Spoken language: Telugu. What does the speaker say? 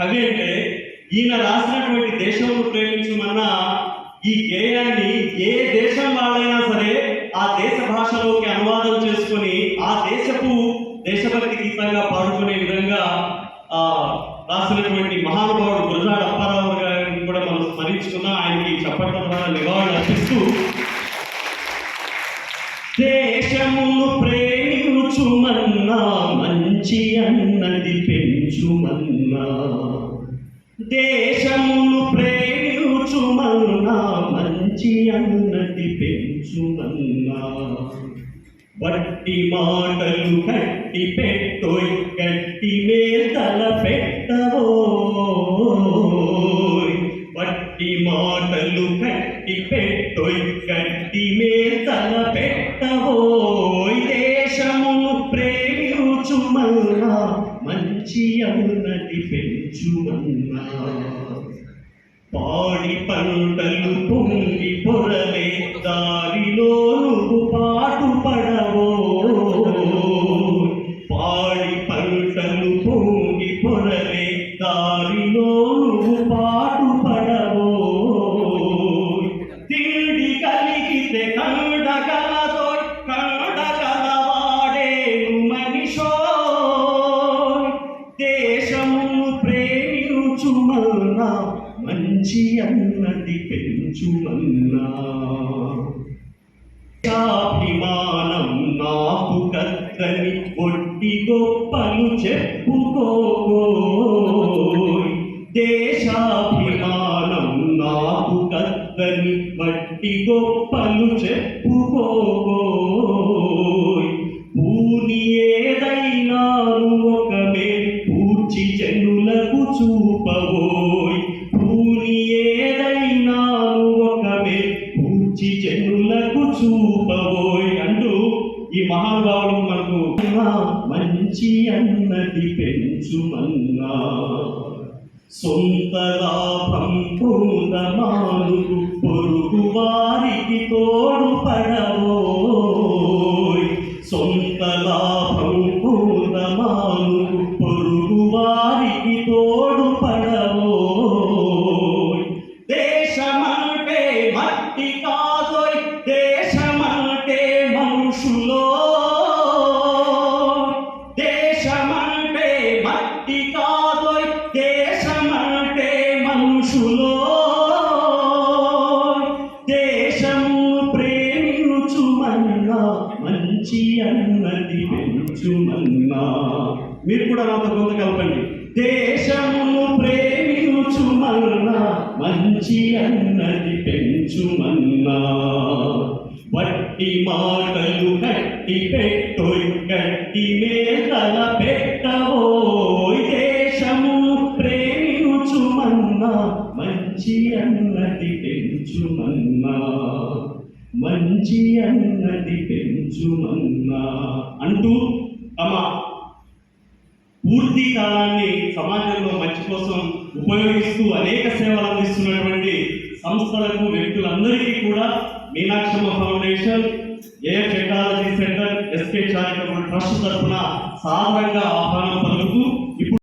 కవి అంటే ఈయన రాసినటువంటి దేశమును ప్రేమించమన్న ఈ గేయాన్ని ఏ దేశం వాళ్ళైనా సరే ఆ దేశ భాషలోకి అనువాదం చేసుకొని ఆ దేశపు దేశభక్తి గీతంగా పాడుకునే విధంగా ఆ రాసినటువంటి మహానుభావుడు గురజాడ అప్పారావు గారిని కూడా మనం స్మరించుకున్నా ఆయనకి చప్పట్ల ద్వారా నివాళులు అర్పిస్తూ దేశమును ప్రేమించుమన్నా మంచి అన్నది పెంచుమన్నా. దేశమును ప్రేమించుమన్నా మంచి అన్నది పెంచుమన్నా. వట్టి మాటలు కట్టి పెట్టోయ్ కట్టి మేతల పెట్టవోయ్ వట్టి మాటలు కట్టి పెట్టోయ్ కట్టి మేతల పెట్టవోయ్ దేశమును ప్రేమించుమన్నా మంచి అన్నది పెంచుమన్నా. పాడి పంటలు పొంగి పొరలే పెంచుమన్నా మంచి అన్నది పెంచుమన్నా. అభిమానం నాకు కత్తని ఒట్టి గొప్పలు చెప్పుకోబోయ్. దేశాభిమానం నాకు కత్తని వట్టి గొప్పలు చెప్పుకోబోయ్. పూని ఏదైనా ఒక పూర్చి జనులకు చూ పూర్చి జనులకు చూపబోయ్ అంటూ ఈ మహానుభావులు మనకు మంచి అన్నది పెంచుమన్నా. సొంతగా లాభం పొందమానుకు పొరుగు వారికి తోడు పడవోయ్ సొంతగా లాభం పొందమానుకు పొరుగు వారికి తోడు పడవోయ్ దేశమంటే మట్టి కా మంచి పెంచుమన్నా మీరు కూడా నాతో కొంత కలపండి. దేశమును ప్రేమించుమన్నా మంచి అన్నది పెంచుమన్నా. వట్టి మాటలు కట్టి పెట్టోయ్ కట్టి మేతల పెట్టవోయ్ దేశము ప్రేమించుమన్నా మంచి అన్నది పెంచుమన్నా. మంచి అన్నది పెంచుమన్నా అంటూ తమ పూర్తి కాలాన్ని సమాజంలో మంచి కోసం ఉపయోగిస్తూ అనేక సేవలు అందిస్తున్నటువంటి సంస్థలకు వ్యక్తులందరికీ కూడా Meenakshamma foundation A technology center SK charitable trust తరఫున సాధారణంగా ఆహ్వానం పలుకుతూ ఇప్పుడు